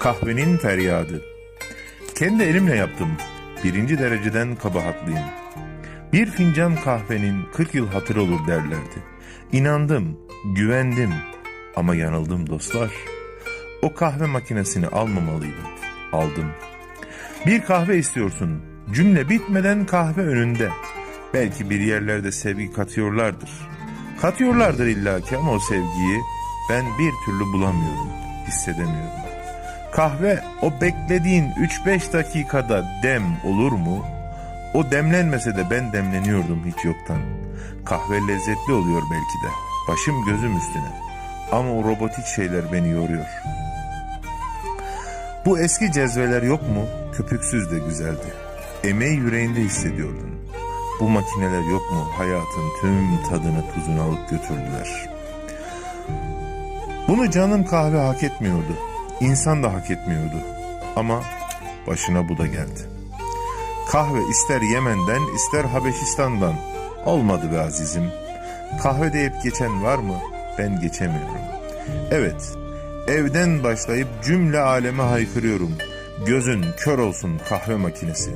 Kahvenin feryadı. Kendi elimle yaptım. Birinci dereceden kabahatlıyım. Bir fincan kahvenin 40 yıl hatır olur derlerdi. İnandım, güvendim ama yanıldım dostlar. O kahve makinesini almamalıydım. Aldım. Bir kahve istiyorsun. Cümle bitmeden kahve önünde. Belki bir yerlerde sevgi katıyorlardır. Katıyorlardır illaki ama o sevgiyi ben bir türlü bulamıyorum, hissedemiyorum. Kahve o beklediğin 3-5 dakikada dem olur mu? O demlenmese de ben demleniyordum hiç yoktan. Kahve lezzetli oluyor belki de. Başım gözüm üstüne. Ama o robotik şeyler beni yoruyor. Bu eski cezveler yok mu? Köpüksüz de güzeldi. Emeği yüreğinde hissediyordun. Bu makineler yok mu? Hayatın tüm tadını tuzunu alıp götürdüler. Bunu canım kahve hak etmiyordu. İnsan da hak etmiyordu. Ama başına bu da geldi. Kahve ister Yemen'den ister Habeşistan'dan. Olmadı be azizim. Kahve deyip geçen var mı? Ben geçemiyorum. Evet, evden başlayıp cümle aleme haykırıyorum. Gözün kör olsun kahve makinesi.